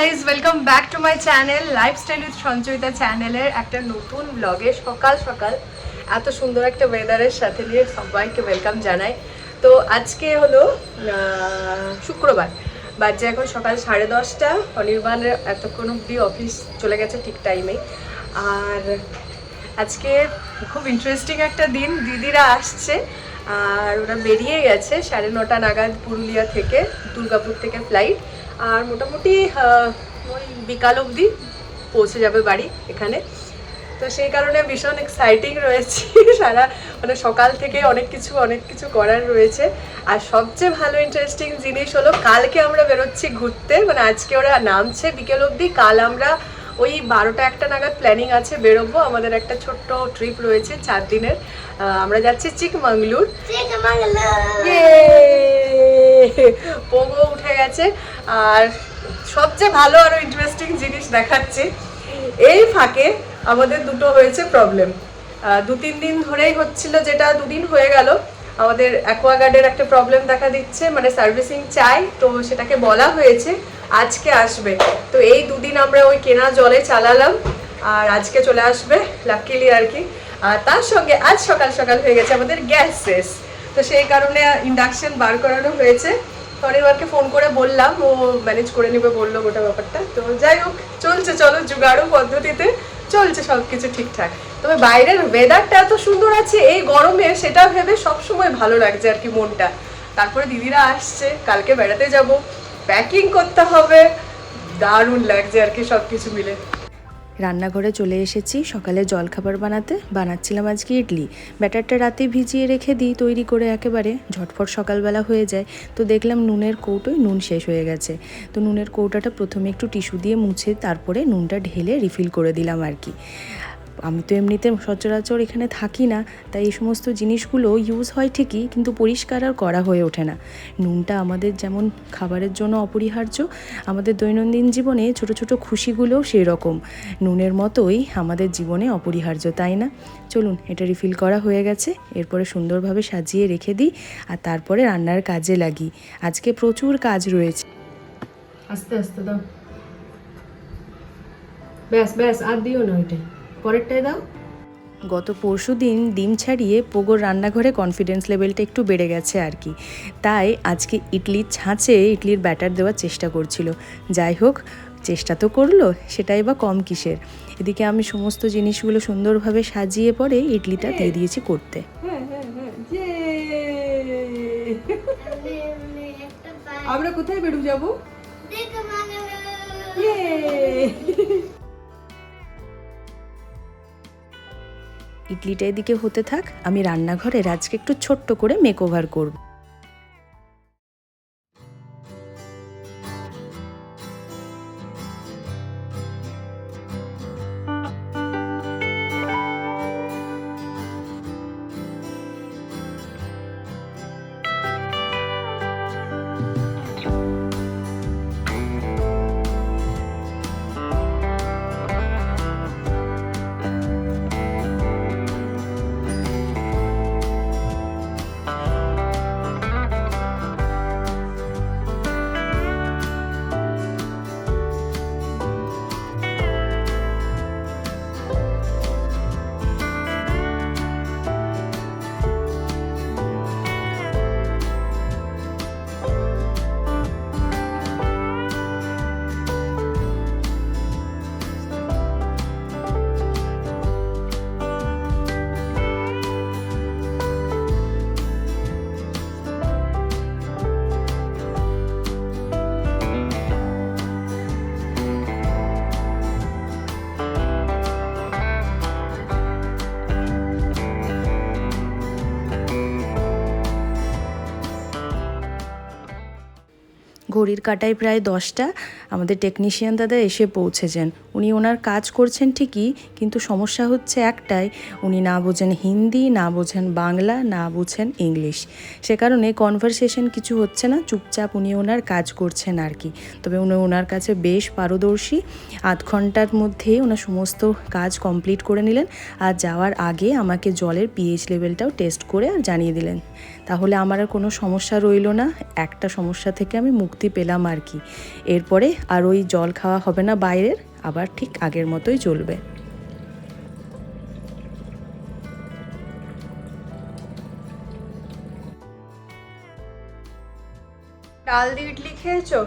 Guys welcome back to my channel lifestyle with Sanchayita চ্যানেলের একটা নতুন ব্লগে সকাল সকাল এত সুন্দর একটা ওয়েদারের সাথে নিয়ে সবাইকে ওয়েলকাম জানাই। তো আজকে হলো শুক্রবার। বাজে এখন সকাল সাড়ে দশটা। অনির্বাণের এতক্ষণ অবধি অফিস চলে গেছে ঠিক টাইমেই আর আজকে খুব ইন্টারেস্টিং একটা দিন। দিদিরা আসছে, আর ওরা বেরিয়ে গেছে সাড়ে নটা নাগাদ পুরুলিয়া থেকে দুর্গাপুর থেকে ফ্লাইট আর মোটামুটি ওই বিকাল অবধি পৌঁছে যাবে বাড়ি এখানে। তো সেই কারণে ভীষণ এক্সাইটিং রয়েছে। সারা মানে সকাল থেকে অনেক কিছু অনেক কিছু করার রয়েছে। আর সবচেয়ে ভালো ইন্টারেস্টিং জিনিস হলো কালকে আমরা বেরোচ্ছি ঘুরতে। মানে আজকে ওরা নামছে বিকেল অবধি। কাল আমরা ওই বারোটা একটা নাগাদ প্ল্যানিং আছে বেরোবো। আমাদের একটা ছোট্ট ট্রিপ রয়েছে চার দিনের। আমরা যাচ্ছি চিকমাঙ্গলুর। পোগো উঠে গেছে। আর সবচেয়ে ভালো আরও ইন্টারেস্টিং জিনিস দেখাচ্ছি। এই ফাঁকে আমাদের দুটো হয়েছে প্রবলেম দু, তিন দিন ধরেই হচ্ছিল যেটা, দুদিন হয়ে গেল। আমাদের অ্যাকোয়াগার্ডের একটা প্রবলেম দেখা দিচ্ছে মানে সার্ভিসিং চাই, তো সেটাকে বলা হয়েছে, আজকে আসবে। তো এই দুদিন আমরা ওই কেনা জলে চালালাম, আর আজকে চলে আসবে লাকিলি আর কি। আর তার সঙ্গে আজ সকাল সকাল হয়ে গেছে আমাদের গ্যাস শেষ। তো সেই কারণে ইন্ডাকশন বার করানো হয়েছে। শনিবারকে ফোন করে বললাম, ও ম্যানেজ করে নেবে বলল গোটা ব্যাপারটা। তো যাই হোক, চলছে, চলো জুগাড়ো পদ্ধতিতে চলছে সব কিছু ঠিকঠাক। তবে বাইরের ওয়েদারটা এত সুন্দর আছে, এই গরমে সেটা ভেবে সবসময় ভালো লাগছে আর কি মনটা। তারপরে দিদিরা আসছে, কালকে বেড়াতে যাব প্যাকিং করতে হবে, দারুণ লাগছে আর কি সব কিছু মিলে। রান্নাঘরে চলে এসেছি। সকালে জলখাবার বানাতে বানাচ্ছিলাম আজকে ইডলি। ব্যাটারটা রাতে ভিজিয়ে রেখে দিই, তৈরি করে একেবারে। ঝটফট সকালবেলা হয়ে যায়। তো দেখলাম নুনের কৌটোয় নুন শেষ হয়ে গেছে। তো নুনের কৌটাটা প্রথমে একটু টিস্যু দিয়ে মুছে, তারপরে নুনটা ঢেলে রিফিল করে দিলাম আর কি। আমি তো এমনিতে সচরাচর এখানে থাকি না, তাই এই সমস্ত জিনিসগুলো ইউজ হয় ঠিকই, কিন্তু পরিষ্কার আর করা হয়ে ওঠে না। নুনটা আমাদের যেমন খাবারের জন্য অপরিহার্য, আমাদের দৈনন্দিন জীবনে ছোট ছোট খুশিগুলোও সেই রকম নুনের মতোই আমাদের জীবনে অপরিহার্য, তাই না? চলুন, এটা রিফিল করা হয়ে গেছে, এরপরে সুন্দরভাবে সাজিয়ে রেখে দিই, আর তারপরে রান্নার কাজে লাগি। আজকে প্রচুর কাজ রয়েছে। আস্তে আস্তে দাও। ব্যাস ব্যাস, আর দিও না ওইটাই পরেরটাই দাও। গত পরশু দিন ডিম ছাড়িয়ে পোগোর রান্নাঘরে কনফিডেন্স লেভেলটা একটু বেড়ে গেছে আর কি। তাই আজকে ইডলির ছাঁচে ইডলির ব্যাটার দেওয়ার চেষ্টা করছিল। যাই হোক চেষ্টা তো করল সেটাই বা কম কিসের। এদিকে আমি সমস্ত জিনিসগুলো সুন্দরভাবে সাজিয়ে পরে ইডলিটা দিয়ে দিয়েছি করতে। হ্যাঁ হ্যাঁ হ্যাঁ। আমরা কোথায় বেরু যাব? ইডলিটা এদিকে হতে থাক আমি রান্নাঘরের আজকে একটু ছোট্ট করে মেক ওভার করব। ঘড়ির কাটায় প্রায় দশটা। আমাদের টেকনিশিয়ান দাদা এসে পৌঁছেছেন। উনি ওনার কাজ করছেন ঠিকই, কিন্তু সমস্যা হচ্ছে একটাই, উনি না বোঝেন হিন্দি, না বোঝেন বাংলা, না বোঝেন ইংলিশ। সে কারণে কনভারসেশন কিছু হচ্ছে না, চুপচাপ উনি ওনার কাজ করছেন আর কি। তবে উনি ওনার কাছে বেশ পারদর্শী। আধ ঘণ্টার মধ্যে ওনার সমস্ত কাজ কমপ্লিট করে নিলেন আর যাওয়ার আগে আমাকে জলের পিএইচ লেভেলটাও টেস্ট করে আর জানিয়ে দিলেন। তাহলে আমার আর কোনো সমস্যা রইল না, একটা সমস্যা থেকে আমি মুক্তি পেলাম আর কি। এরপরে আর ওই জল খাওয়া হবে না বাইরের, আবার ঠিক আগের মতোই চলবে ডাল দিয়ে ইডলি খেয়েছো?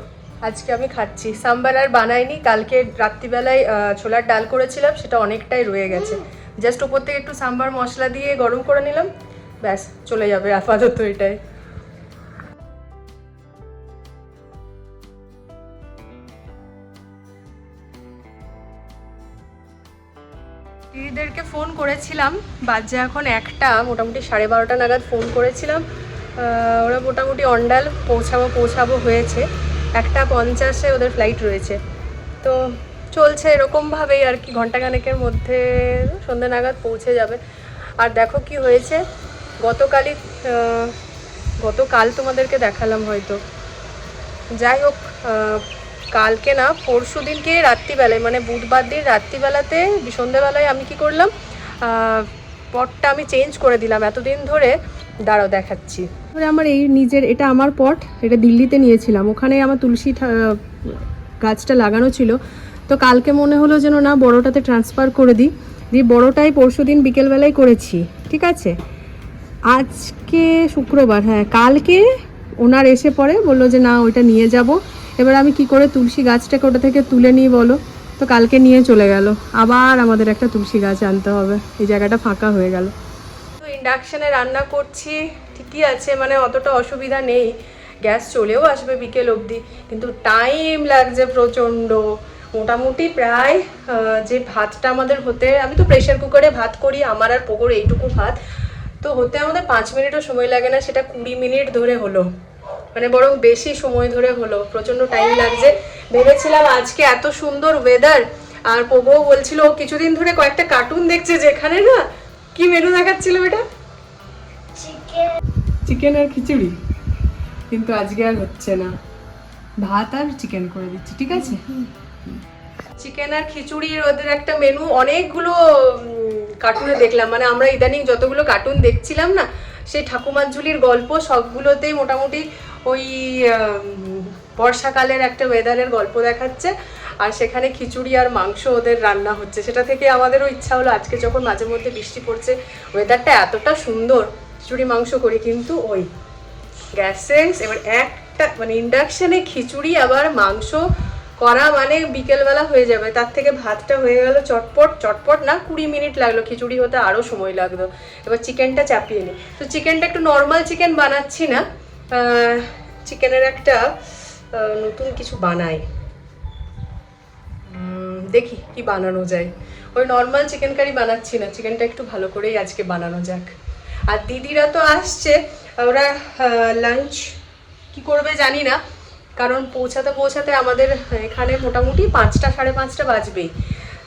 আজকে আমি খাচ্ছি। সাম্বার আর বানাইনি, কালকে রাত্রিবেলায় ছোলার ডাল করেছিলাম, সেটা অনেকটাই রয়ে গেছে। জাস্ট উপর থেকে একটু সাম্বার মশলা দিয়ে গরম করে নিলাম। ব্যাস, চলে যাবে আপাতত এটাই। ফোন করেছিলাম, বাজে এখন একটা, মোটামুটি সাড়ে বারোটা নাগাদ ফোন করেছিলাম। ওরা মোটামুটি অন্ডাল পৌঁছাবো পৌঁছাবো হয়েছে। একটা পঞ্চাশে ওদের ফ্লাইট রয়েছে। তো চলছে এরকমভাবেই আর কি ঘন্টাখানেকের মধ্যে সন্ধ্যে নাগাদ পৌঁছে যাবে। আর দেখো কি হয়েছে, গতকালই গতকাল তোমাদেরকে দেখালাম হয়তো। যাই হোক কালকে না, পরশু দিনকে রাত্রিবেলায় মানে বুধবার দিন রাত্রিবেলাতে সন্ধেবেলায় আমি কি করলাম পটটা আমি চেঞ্জ করে দিলাম। এতদিন ধরে দাঁড়াও দেখাচ্ছি। আমার এই নিজের, এটা আমার পট, এটা দিল্লিতে নিয়েছিলাম। ওখানে আমার তুলসী গাছটা লাগানো ছিল। তো কালকে মনে হলো যেন না, বড়টাতে ট্রান্সফার করে দিই। দিয়ে বড়টাই পরশু দিন বিকেলবেলায় করেছি, ঠিক আছে? আজকে শুক্রবার হ্যাঁ কালকে ওনার এসে পরে বলল যে না, ওইটা নিয়ে যাব। এবার আমি কি করে তুলসী গাছটাকে ওটা থেকে তুলে নিই বলো? তো কালকে নিয়ে চলে গেল। আবার আমাদের একটা তুলসী গাছ আনতে হবে। এই জায়গাটা ফাঁকা হয়ে গেল। তো ইন্ডাকশানে রান্না করছি। ঠিকই আছে মানে অতটা অসুবিধা নেই। গ্যাস চলেও আসবে বিকেল অবধি। কিন্তু টাইম লাগছে প্রচণ্ড। মোটামুটি প্রায় যে ভাতটা আমাদের হতে, আমি তো প্রেশার কুকারে ভাত করি, আমার আর পোকোর এইটুকু ভাত। তো হতে আমাদের পাঁচ মিনিটও সময় লাগে না, সেটা কুড়ি মিনিট ধরে হলো। মানে বরং বেশি সময় ধরে হলো প্রচণ্ড টাইম লাগছে। ভেবেছিলাম আজকে এত সুন্দর ওয়েদার আর পোগো বলছিল ও কিছুদিন ধরে কয়েকটা কার্টুন দেখছে যেখানে না কি মেনু দেখাচ্ছিল এটা চিকেন আর খিচুড়ি। কিন্তু আজকে আর হচ্ছে না। ভাত আর চিকেন করে দিচ্ছি ঠিক আছে? চিকেন আর খিচুড়ির ওদের একটা মেনু অনেকগুলো কার্টুনে দেখলাম। মানে আমরা ইদানিং যতগুলো কার্টুন দেখছিলাম না সেই ঠাকুমার ঝুলির গল্প সবগুলোতেই মোটামুটি ওই বর্ষাকালের একটা ওয়েদারের গল্প দেখাচ্ছে, আর সেখানে খিচুড়ি আর মাংস ওদের রান্না হচ্ছে। সেটা থেকে আমাদেরও ইচ্ছা হলো আজকে যখন মাঝে মধ্যে বৃষ্টি পড়ছে ওয়েদারটা এতটা সুন্দর, খিচুড়ি মাংস করি, কিন্তু ওই গ্যাসে এবার একটা মানে ইন্ডাকশানে খিচুড়ি আবার মাংস করা মানে বিকেলবেলা হয়ে যাবে। তার থেকে ভাতটা হয়ে গেল চটপট চটপট না কুড়ি মিনিট লাগল, খিচুড়ি হতে আরও সময় লাগতো এবার চিকেনটা চাপিয়ে নিই তো চিকেনটা একটু নর্মাল চিকেন বানাচ্ছি না চিকেনের একটা নতুন কিছু বানাই। দেখি কি বানানো যায়। ওই নর্মাল চিকেন কারি বানাচ্ছি না চিকেনটা একটু ভালো করেই আজকে বানানো যাক। আর দিদিরা তো আসছে, ওরা লাঞ্চ কি করবে জানি না, কারণ পৌঁছাতে পৌঁছাতে আমাদের এখানে মোটামুটি পাঁচটা, সাড়ে পাঁচটা বাজবেই।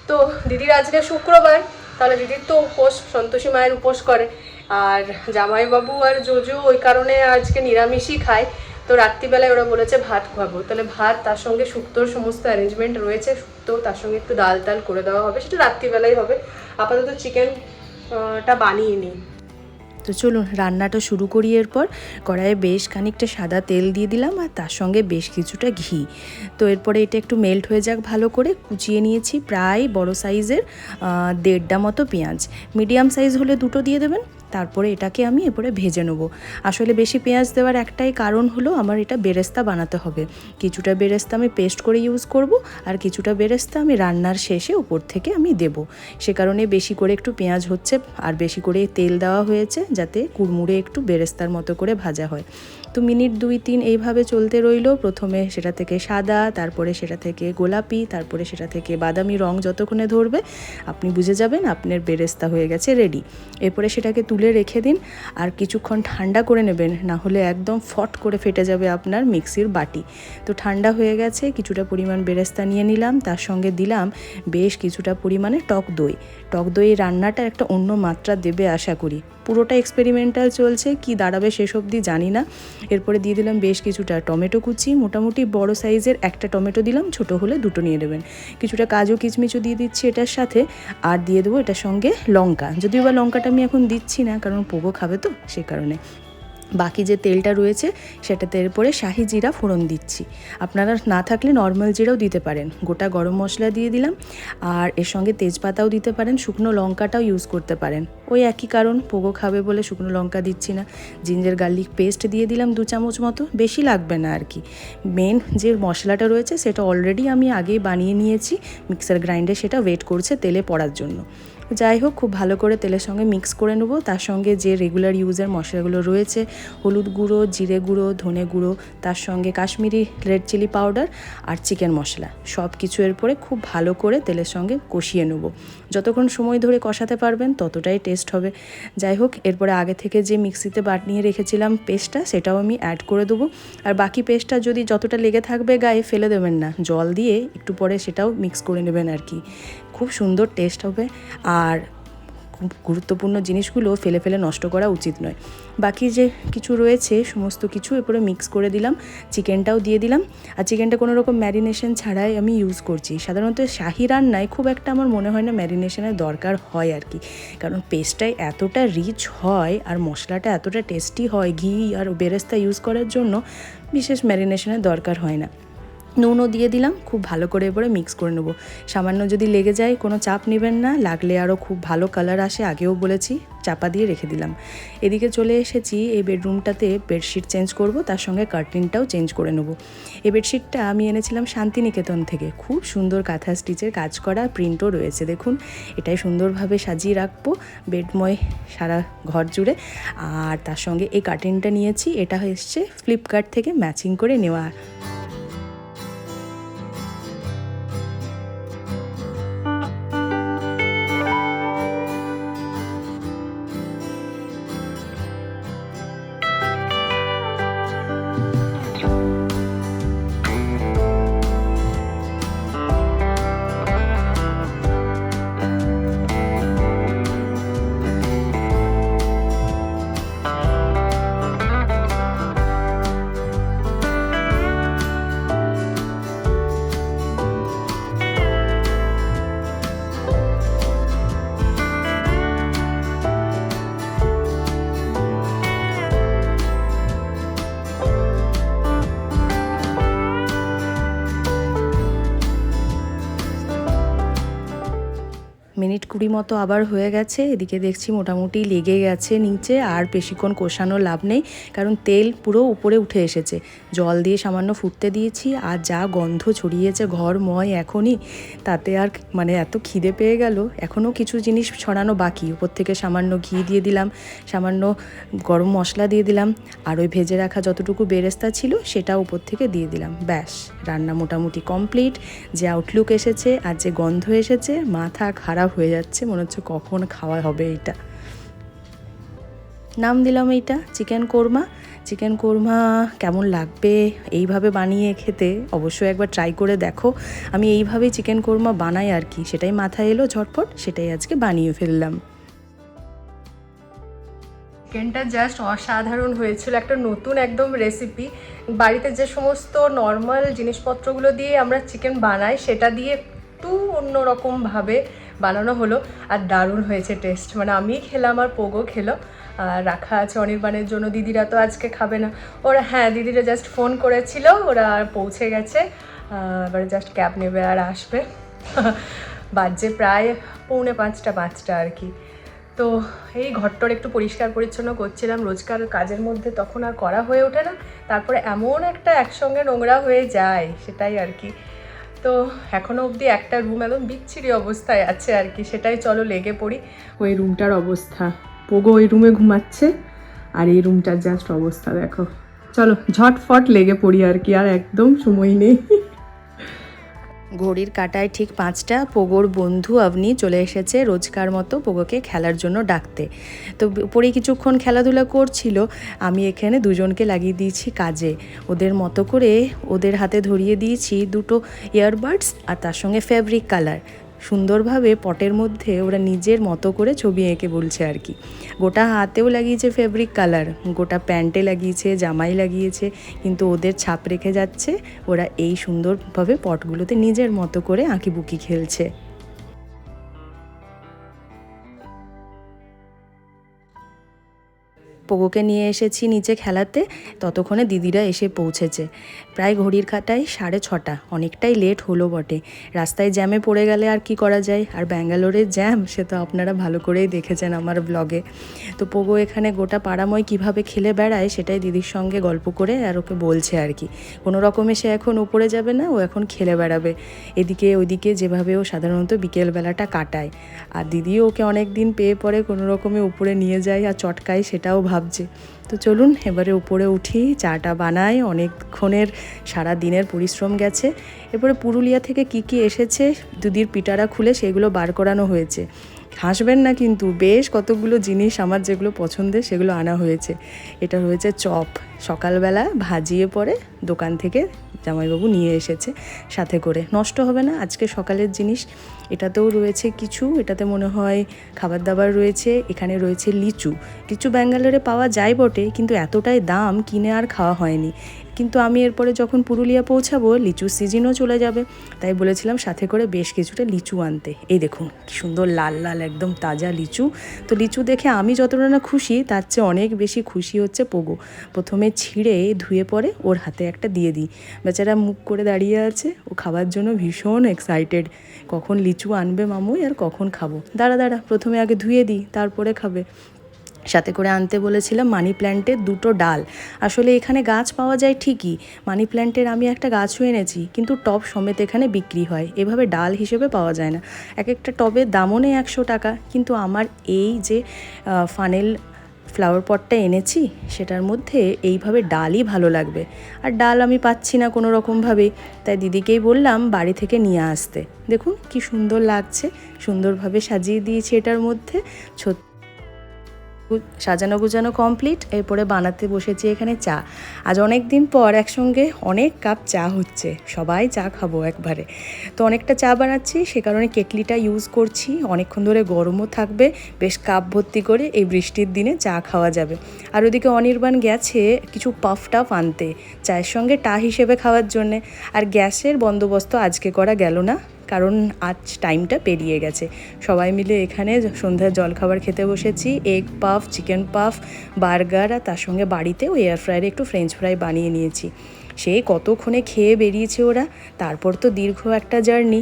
তো দিদির আজকে শুক্রবার, তাহলে দিদির তো উপোস, সন্তোষী মায়ের উপোস করে। আর জামাইবাবু আর জোজো ওই কারণে আজকে নিরামিষই খায়। তো রাত্রিবেলায় ওরা বলেছে ভাত খাব। তাহলে ভাত, তার সঙ্গে শুক্তোর সমস্ত অ্যারেঞ্জমেন্ট রয়েছে। শুক্তো, তার সঙ্গে একটু ডাল টাল করে দেওয়া হবে। সেটা রাত্রিবেলাই হবে। আপাতত চিকেন টা বানিয়ে নিই। তো চলুন, রান্নাটা শুরু করি এরপর। কড়াইয়ে বেশ খানিকটা সাদা তেল দিয়ে দিলাম আর তার সঙ্গে বেশ কিছুটা ঘি। তো এরপরে এটা একটু মেল্ট হয়ে যাক ভালো করে। কুচিয়ে নিয়েছি প্রায় বড় সাইজের দেড়টা মতো পেঁয়াজ। মিডিয়াম সাইজ হলে দুটো দিয়ে দেবেন। তারপরে এটাকে আমি এরপরে ভেজে নেব। আসলে বেশি পেঁয়াজ দেওয়ার একটাই কারণ হলো আমার এটা বেরেস্তা বানাতে হবে। কিছুটা বেরেস্তা আমি পেস্ট করে ইউজ করব আর কিছুটা বেরেস্তা আমি রান্নার শেষে উপর থেকে আমি দেব। সে কারণে বেশি করে একটু পেঁয়াজ হচ্ছে আর বেশি করে তেল দেওয়া হয়েছে যাতে কুড়মুড়ে একটু বেরেস্তার মতো করে ভাজা হয়। তো মিনিট দুই তিন এইভাবে চলতে রইল। প্রথমে সেটা থেকে সাদা, তারপরে সেটা থেকে গোলাপি, তারপরে সেটা থেকে বাদামি রং যতক্ষণে ধরবে, আপনি বুঝে যাবেন আপনার বেরেস্তা হয়ে গেছে রেডি এরপরে সেটাকে তুলে রেখে দিন আর কিছুক্ষণ ঠান্ডা করে নেবেন, না হলে একদম ফট করে ফেটে যাবে আপনার মিক্সির বাটি। তো ঠান্ডা হয়ে গেছে, কিছুটা পরিমাণ বেরেস্তা নিয়ে নিলাম, তার সঙ্গে দিলাম বেশ কিছুটা পরিমাণে টক দই। টক দই রান্নাটা একটা অন্য মাত্রা দেবে আশা করি। পুরোটা এক্সপেরিমেন্টাল চলছে, কি দাঁড়াবে শেষ অবধি জানি না। এরপরে দিয়ে দিলাম বেশ কিছুটা টমেটো কুচি, মোটামুটি বড় সাইজের একটা টমেটো দিলাম, ছোট হলে দুটো নিয়ে নেবেন। কিছুটা কাজু কিচমিচও দিয়ে দিচ্ছি এটার সাথে, আর দিয়ে দেবো এটার সঙ্গে লঙ্কা। যদিও বা লঙ্কাটা আমি এখন দিচ্ছি না, কারণ পোগো খাবে তো, সে কারণে। বাকি যে তেলটা রয়েছে সেটাতে এরপরে শাহি জিরা ফোড়ন দিচ্ছি। আপনারা না থাকলে নর্মাল জিরাও দিতে পারেন। গোটা গরম মশলা দিয়ে দিলাম। আর এর সঙ্গে তেজপাতাও দিতে পারেন। শুকনো লঙ্কাটাও ইউজ করতে পারেন। ওই একই কারণ, পোগো খাবে বলে শুকনো লঙ্কা দিচ্ছি না। জিঞ্জার গার্লিক পেস্ট দিয়ে দিলাম দু চামচ মতো। বেশি লাগবে না আর কি মেন যে মশলাটা রয়েছে, সেটা অলরেডি আমি আগেই বানিয়ে নিয়েছি। মিক্সার গ্রাইন্ডে সেটা ওয়েট করছে তেলে পড়ার জন্য। যাই হোক, খুব ভালো করে তেলের সঙ্গে মিক্স করে নেব। তার সঙ্গে যে রেগুলার ইউজের মশলাগুলো রয়েছে, হলুদ গুঁড়ো, জিরে গুঁড়ো, ধনে গুঁড়ো, তার সঙ্গে কাশ্মীরি রেড চিলি পাউডার আর চিকেন মশলা। সব কিছু এর পরে খুব ভালো করে তেলের সঙ্গে কষিয়ে নেব। যতক্ষণ সময় ধরে কষাতে পারবেন, ততটাই টেস্ট হবে। যাই হোক, এরপরে আগে থেকে যে মিক্সিতে বানিয়ে রেখেছিলাম পেস্টটা সেটাও আমি অ্যাড করে দেবো। আর বাকি পেস্টটা যদি যতটা লেগে থাকবে গায়ে, ফেলে দেবেন না। জল দিয়ে একটু পরে সেটাও মিক্স করে নেবেন আর কি। খুব সুন্দর টেস্ট হবে। আর খুব গুরুত্বপূর্ণ জিনিসগুলো ফেলে ফেলে নষ্ট করা উচিত নয়। বাকি যে কিছু রয়েছে, সমস্ত কিছু এরপরে মিক্স করে দিলাম। চিকেনটাও দিয়ে দিলাম। আর চিকেনটা কোনো রকম ম্যারিনেশন ছাড়াই আমি ইউজ করছি। সাধারণত শাহি রান্নায় খুব একটা আমার মনে হয় না ম্যারিনেশনের দরকার হয় আর কি। কারণ পেস্টটাই এতটা রিচ হয় আর মশলাটা এতটা টেস্টি হয়, ঘি আর বেরেস্তা ইউজ করার জন্য বিশেষ ম্যারিনেশনের দরকার হয় না। নুনও দিয়ে দিলাম, খুব ভালো করে এবারে মিক্স করে নেব। সামান্য যদি লেগে যায়, কোনো চাপ নেবেন না, লাগলে আরও খুব ভালো কালার আসে, আগেও বলেছি, চাপা দিয়ে রেখে দিলাম। এদিকে চলে এসেছি, এই বেডরুমটাতে বেডশিট চেঞ্জ করব, তার সঙ্গে কার্টিনটাও চেঞ্জ করে নেব। এই বেডশিটটা আমি এনেছিলাম শান্তিনিকেতন থেকে, খুব সুন্দর কাঁথা স্টিচের কাজ করা প্রিন্টও রয়েছে, দেখুন, এটাই সুন্দরভাবে সাজিয়ে রাখব বেডময় সারা ঘর জুড়ে। আর তার সঙ্গে এই কার্টিনটা নিয়েছি, এটা এসছে ফ্লিপকার্ট থেকে ম্যাচিং করে নেওয়া। মিনিট কুড়ি মতো আবার হয়ে গেছে। এদিকে দেখছি মোটামুটি লেগে গেছে নিচে, আর বেশিক্ষণ কষানো লাভ নেই, কারণ তেল পুরো উপরে উঠে এসেছে। জল দিয়ে সামান্য ফুটতে দিয়েছি, আর যা গন্ধ ছড়িয়েছে ঘরময় এখনই, তাতে আর মানে এত খিদে পেয়ে গেল। এখনও কিছু জিনিস ছড়ানো বাকি। উপর থেকে সামান্য ঘি দিয়ে দিলাম, সামান্য গরম মশলা দিয়ে দিলাম, আর ওই ভেজে রাখা যতটুকু বেরেস্তা ছিল সেটা উপর থেকে দিয়ে দিলাম। ব্যাস, রান্না মোটামুটি কমপ্লিট। যে আউটলুক এসেছে আর যে গন্ধ এসেছে, মাথা খারাপ হয়ে যাচ্ছে, মনে হচ্ছে কখন খাওয়া হবে এটা নাম দিলাম এইটা, চিকেন কোরমা। চিকেন কোরমা কেমন লাগবে এইভাবে বানিয়ে খেতে অবশ্যই একবার ট্রাই করে দেখো। আমি এইভাবেই চিকেন কোরমা বানাই আর কি, সেটাই মাথায় এলো ঝটপট, সেটাই আজকে বানিয়ে ফেললাম। চিকেনটা জাস্ট অসাধারণ হয়েছিল, একটা নতুন একদম রেসিপি বাড়িতে যে সমস্ত নর্মাল জিনিসপত্রগুলো দিয়ে আমরা চিকেন বানাই, সেটা দিয়ে একটু অন্যরকমভাবে বানানো হলো আর দারুণ হয়েছে টেস্ট মানে আমি খেলাম আর পোগো খেলো। আর রাখা আছে অনির্বাণের জন্য। দিদিরা তো আজকে খাবে না। ওরা হ্যাঁ দিদিরা জাস্ট ফোন করেছিল, ওরা পৌঁছে গেছে। এবারে জাস্ট ক্যাব নেবে আর আসবে। বাজে প্রায় পৌনে পাঁচটা পাঁচটা আর কি। তো এই ঘরটর একটু পরিষ্কার পরিচ্ছন্ন করছিলাম। রোজকার কাজের মধ্যে তখন আর করা হয়ে ওঠে না। তারপরে এমন একটা একসঙ্গে নোংরা হয়ে যায়, সেটাই আর কি। তো এখনও অবধি একটা রুম একদম বিচ্ছিরি অবস্থায় আছে আর কি, সেটাই চলো লেগে পড়ি। ওই রুমটার অবস্থা। পোগো ওই রুমে ঘুমাচ্ছে, আর এই রুমটার জাস্ট অবস্থা দেখো। চলো ঝটফট লেগে পড়ি আর কি, আর একদম সময় নেই। ঘড়ির কাটায় ঠিক পাঁচটা পোগোর বন্ধু আপনি চলে এসেছে রোজকার মতো পোগোকে খেলার জন্য ডাকতে। তো উপরে কিছুক্ষণ খেলাধুলা করছিল, আমি এখানে দুজনকে লাগিয়ে দিয়েছি কাজে। ওদের মতো করে ওদের হাতে ধরিয়ে দিয়েছি দুটো ইয়ারবাডস আর তার সঙ্গে ফেব্রিক কালার সুন্দরভাবে পটের মধ্যে ওরা নিজের মতো করে ছবি এঁকে বলছে আর কি। গোটা হাতেও লাগিয়েছে ফেব্রিক কালার গোটা প্যান্টে লাগিয়েছে, জামাই লাগিয়েছে, কিন্তু ওদের ছাপ রেখে যাচ্ছে, ওরা এই সুন্দরভাবে পটগুলোতে নিজের মতো করে আঁকিবুকি খেলছে। পোগোকে নিয়ে এসেছি নিচে খেলাতে, ততক্ষণে দিদিরা এসে পৌঁছেছে। প্রায় ঘড়ির কাটায় সাড়ে ছটা, অনেকটাই লেট হলো বটে। রাস্তায় জ্যামে পড়ে গেলে আর কি করা যায়? আর ব্যাঙ্গালোরের জ্যাম সে তো আপনারা ভালো করেই দেখেছেন আমার ব্লগে তো পোগো এখানে গোটা পাড়াময় কীভাবে খেলে বেড়ায়, সেটাই দিদির সঙ্গে গল্প করে আর ওকে বলছে আর কি। কোনো রকমে সে এখন উপরে যাবে না, ও এখন খেলে বেড়াবে। এদিকে ওইদিকে যেভাবে ও সাধারণত বিকেলবেলাটা কাটায়। আর দিদিও ওকে অনেক দিন পেয়ে পরে কোনো রকমে উপরে নিয়ে যায় আর চটকায়, সেটাও ভাবছে। তো চলুন, এবারে উপরে উঠি, চাটা বানাই। অনেকক্ষণের সারা দিনের পরিশ্রম গেছে। এরপরে পুরুলিয়া থেকে কি কি এসেছে দুদির পিটারা খুলে সেগুলো বার করানো হয়েছে। হাসবেন না কিন্তু বেশ কতগুলো জিনিস আমার যেগুলো পছন্দের সেগুলো আনা হয়েছে। এটা রয়েছে চপ। সকালবেলা ভাজিয়ে পরে দোকান থেকে জামাইবাবু নিয়ে এসেছে সাথে করে। নষ্ট হবে না, আজকে সকালের জিনিস। এটাতেও রয়েছে কিছু, এটাতে মনে হয় খাবার দাবার রয়েছে, এখানে রয়েছে লিচু। লিচু ব্যাঙ্গালোরে পাওয়া যায় বটে, কিন্তু এতটাই দাম কিনে আর খাওয়া হয়নি। কিন্তু আমি এরপরে যখন পুরুলিয়া পৌঁছাবো লিচুর সিজনও চলে যাবে। তাই বলেছিলাম সাথে করে বেশ কিছুটা লিচু আনতে। এই দেখুন সুন্দর লাল লাল একদম তাজা লিচু। তো লিচু দেখে আমি যতটা না খুশি, তার চেয়ে অনেক বেশি খুশি হচ্ছে পোগো। প্রথমে ছিঁড়ে ধুয়ে পরে ওর হাতে একটা দিয়ে দিই। বেচারা মুখ করে দাঁড়িয়ে আছে, ও খাবার জন্য ভীষণ এক্সাইটেড কখন লিচু আনবে মামুই আর কখন খাব? দাঁড়া দাঁড়া, প্রথমে আগে ধুয়ে দিই, তারপরে খাবে। সাথে করে আনতে বলেছিলাম মানি প্ল্যান্টের দুটো ডাল। আসলে এখানে গাছ পাওয়া যায় ঠিকই, মানি প্ল্যান্টের আমি একটা গাছও এনেছি, কিন্তু টব সমেত এখানে বিক্রি হয়, এভাবে ডাল হিসেবে পাওয়া যায় না। এক একটা টবের দামও নেই একশো টাকা, কিন্তু আমার এই যে ফানেল ফ্লাওয়ার পটটা এনেছি, সেটার মধ্যে এইভাবে ডালই ভালো লাগবে। আর ডাল আমি পাচ্ছি না কোনো রকমভাবেই তাই দিদিকেই বললাম বাড়ি থেকে নিয়ে আসতে। দেখুন কি সুন্দর লাগছে, সুন্দরভাবে সাজিয়ে দিয়েছি এটার মধ্যে গু- সাজানো গুজানো কমপ্লিট এরপরে বানাতে বসেছি এখানে চা। আজ অনেক দিন পর একসঙ্গে অনেক কাপ চা হচ্ছে, সবাই চা খাব একবারে। তো অনেকটা চা বানাচ্ছি, সে কারণে কেটলিটা ইউজ করছি, অনেকক্ষণ ধরে গরমও থাকবে, বেশ কাপ ভর্তি করে এই বৃষ্টির দিনে চা খাওয়া যাবে। আর ওদিকে অনির্বাণ গেছে কিছু পাফ টাফ আনতে, চায়ের সঙ্গে টা হিসেবে খাওয়ার জন্যে। আর গ্যাসের বন্দোবস্ত আজকে করা গেল না। কারণ আজ টাইমটা পেরিয়ে গেছে। সবাই মিলে এখানে সন্ধ্যার জলখাবার খেতে বসেছি egg puff chicken puff burger আর তার সঙ্গে বাড়িতেও এয়ার ফ্রায়ারে একটু ফ্রেঞ্চ ফ্রাই বানিয়ে নিয়েছি। সে কতক্ষণে খেয়ে বেরিয়েছে ওরা? তারপর তো দীর্ঘ একটা জার্নি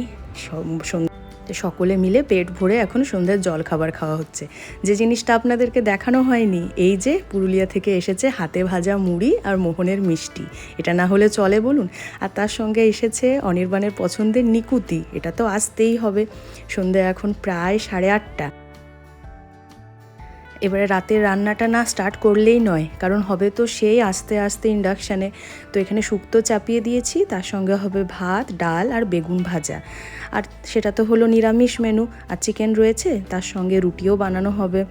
সকলে মিলে পেট ভরে এখন সন্ধ্যার জল খাবার খাওয়া হচ্ছে। যে জিনিসটা আপনাদেরকে দেখানো হয়নি, এই যে পুরুলিয়া থেকে এসেছে হাতে ভাজা মুড়ি আর মোহনের মিষ্টি। এটা না হলে চলে বলুন। আর তার সঙ্গে এসেছে অনির্বাণের পছন্দের নিকুতি, এটা তো আসতেই হবে। সন্ধ্যা এখন প্রায় সাড়ে আটটা। এবারে রাতের রান্নাটা না স্টার্ট করলেই নয়, কারণ হবে তো সেই আস্তে আস্তে ইন্ডাকশানে তো এখানে শুক্তো চাপিয়ে দিয়েছি, তার সঙ্গে হবে ভাত, ডাল আর বেগুন ভাজা। আর সেটা তো হলো নিরামিষ মেনু আর চিকেন রয়েছে, তার সঙ্গে রুটিও বানানো হবে।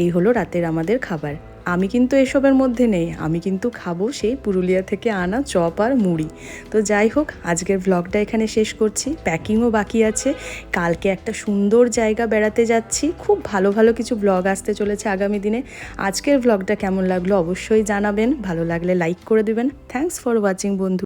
এই হলো রাতের আমাদের খাবার। আমি কিন্তু এসবের মধ্যে নেই। আমি কিন্তু খাব সেই পুরুলিয়া থেকে আনা চপ আর মুড়ি। তো যাই হোক, আজকের ভ্লগটা এখানে শেষ করছি। প্যাকিংও বাকি আছে। কালকে একটা সুন্দর জায়গা বেড়াতে যাচ্ছি। খুব ভালো ভালো কিছু ব্লগ আসতে চলেছে আগামী দিনে। আজকের ভ্লগটা কেমন লাগল অবশ্যই জানাবেন। ভালো লাগলে লাইক করে দেবেন। থ্যাংকস ফর ওয়াচিং বন্ধু।